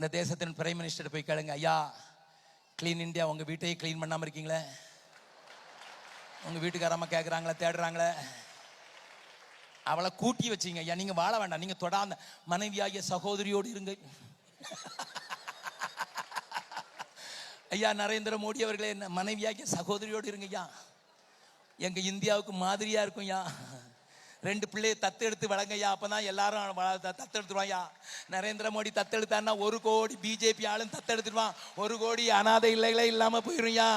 இந்த தேசத்தின் prime minister போய் கேளுங்க. ஐயா க்ளீன் இந்தியா உங்கள் வீட்டையே க்ளீன் பண்ணாமல் இருக்கீங்களே? உங்கள் வீட்டுக்காரம்மா கேட்குறாங்களே தேடுறாங்களே? அவளை கூட்டி வச்சீங்க. ஐயா நீங்கள் வாழ வேண்டாம். நீங்கள் தொடாந்த மனைவியாகிய சகோதரியோடு இருங்க. ஐயா நரேந்திர மோடி அவர்களே என்ன மனைவியாகிய சகோதரியோடு இருங்க ஐயா. எங்கள் இந்தியாவுக்கு மாதிரியாக இருக்கும் ஐயா. ரெண்டு பிள்ளையை தத்தெடுத்து வழங்கய்யா அப்பதான் எல்லாரும் தத்தெடுத்துருவாயா நரேந்திர மோடி தத்தெடுத்தான்னா ஒரு கோடி பிஜேபி ஆளும் தத்தெடுத்துருவான். ஒரு கோடி அனாதை இல்லைகளே இல்லாம போயிரும்யா.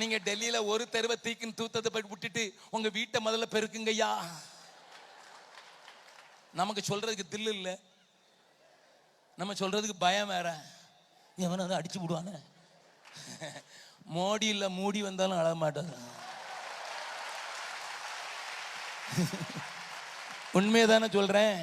நீங்க டெல்லியில ஒரு தெருவை தீக்குன்னு தூத்தத்தை போய் விட்டுட்டு உங்க வீட்டை முதல்ல பெருக்குங்கய்யா. நமக்கு சொல்றதுக்கு தில்லு இல்லை. நம்ம சொல்றதுக்கு பயம் வேற. எவனை வந்து அடிச்சு விடுவானே. மோடி இல்லை மூடி வந்தாலும் அழ மாட்டார். சொல்கிறேன்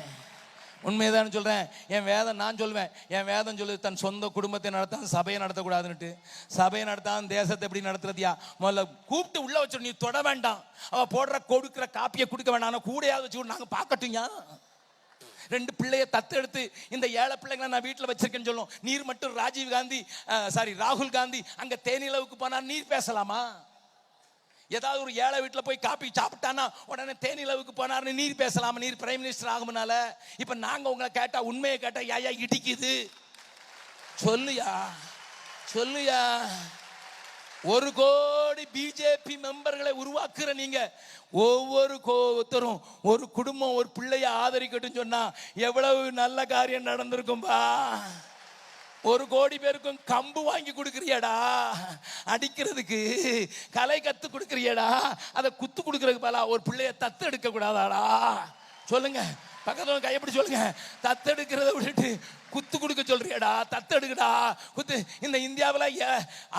உண்மையை தானே சொல்கிறேன் என் வேதம் நான் சொல்வேன். என் வேதம் சொல்லு தன் சொந்த குடும்பத்தை நடத்தான் சபையை நடத்தக்கூடாதுன்னுட்டு. சபையை நடத்தான் தேசத்தை எப்படி நடத்துறதியா? முதல்ல கூப்பிட்டு உள்ளே வச்சு நீ தொட வேண்டாம். அவள் போடுற கொடுக்குற காப்பியை கொடுக்க வேண்டாம். ஆனால் கூடையாவது வச்சு நாங்கள் பார்க்கட்டுங்க ரெண்டு பிள்ளைய தத்தெடுத்து இந்த ஏழை பிள்ளைங்களை நான் வீட்டில் வச்சிருக்கேன்னு சொல்லும். நீர் மட்டும் ராஜீவ் காந்தி சாரி ராகுல் காந்தி அங்க தேனிலவுக்கு போனா நீர் பேசலாமா? ஏதாவது ஒரு ஏழை வீட்டில் போய் காப்பி சாப்பிட்டானா உடனே தேனிலவுக்கு போனார்னு நீர் பேசலாமா? நீர் பிரைம் மினிஸ்டர் ஆகும்னால. இப்போ நாங்க உங்களை கேட்டா உண்மையை கேட்டா ஏயா இடிக்குது. சொல்லுயா? சொல்லுயா? ஒரு கோ மாதிரி பிஜேபி மெம்பர்களை உருவாக்குற நீங்க ஒவ்வொரு கோத்தரும் ஒரு குடும்பம் ஒரு பிள்ளைய ஆதரிக்கட்டும் சொன்னா எவ்வளவு நல்ல காரியம் நடந்திருக்கும்பா? ஒரு கோடி பேருக்கும் கம்பு வாங்கி கொடுக்குறியடா? அடிக்கிறதுக்கு கலை கத்து கொடுக்குறியடா? அதை குத்து கொடுக்கறதுக்கு பல ஒரு பிள்ளைய தத்து எடுக்க கூடாதாடா? சொல்லுங்க. பக்கத்துல கையப்படி சொல்லுங்க? தத்தெடுக்கிறத விட்டுட்டு குத்து கொடுக்க சொல்றியடா தத்தெடுக்கடா குத்து. இந்த இந்தியாவில்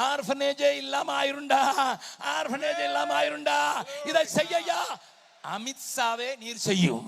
ஆர்ஃபனேஜே இல்லாம ஆயிருண்டா ஆர்ஃபனேஜே இல்லாம ஆயிருண்டா. இதை செய்யா அமித்ஷாவே நீர் செய்யும்.